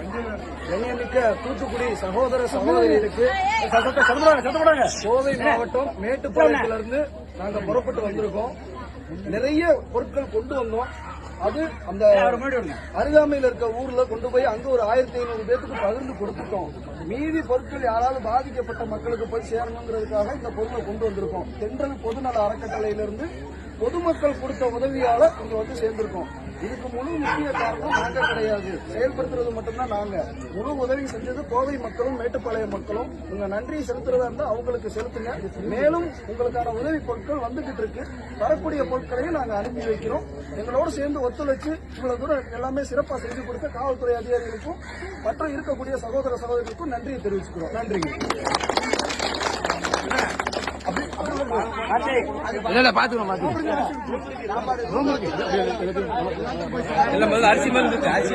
கண்ணியமிக்க தூத்துக்குடி சகோதர சகோதரிகளுக்கு கோவை மாவட்டம் மேட்டுப்பாளையத்திலிருந்து நாங்க புறப்பட்டு வந்திருக்கோம். நிறைய பொருட்கள் கொண்டு வந்தோம். அது அந்த அருகாமையில் இருக்க ஊர்ல கொண்டு போய் அங்க ஒரு ஆயிரத்தி ஐநூறு பேருக்கு பகிர்ந்து கொடுத்துட்டோம். மீதி பொருட்கள் யாராவது பாதிக்கப்பட்ட மக்களுக்கு போய் சேரணுங்கிறதுக்காக இந்த பொருளை கொண்டு வந்திருக்கோம். தென்றல் பொதுநல அறக்கட்டளையிலிருந்து பொதுமக்கள் கொடுத்த உதவியால இங்க வந்து சேர்ந்திருக்கோம். இதுக்கு முழு முக்கிய காரணம் நாங்க கிடையாது. செயல்படுத்துறது மட்டும்தான் நாங்க. முழு உதவி செஞ்சது கோவை மக்களும் மேட்டுப்பாளையம் மக்களும். உங்க நன்றியை செலுத்துறதா இருந்தா அவங்களுக்கு செலுத்துங்க. மேலும் உங்களுக்கான உதவி பொருட்கள் வந்துகிட்டு இருக்கு. வரக்கூடிய பொருட்களையும் நாங்க அனுப்பி வைக்கிறோம். எங்களோடு சேர்ந்து ஒத்துழைச்சு இவ்வளவு தூரம் எல்லாமே சிறப்பா செஞ்சு கொடுத்த காவல்துறை அதிகாரிகளுக்கும் மற்ற இருக்கக்கூடிய சகோதர சகோதரிகளுக்கும் நன்றியை தெரிவிச்சுக்கிறோம். நன்றி இல்ல இல்ல பாத்துக்கலாம் பாத்துக்கலாம் இல்ல முதல்ல அரிசி மருந்து அரிசி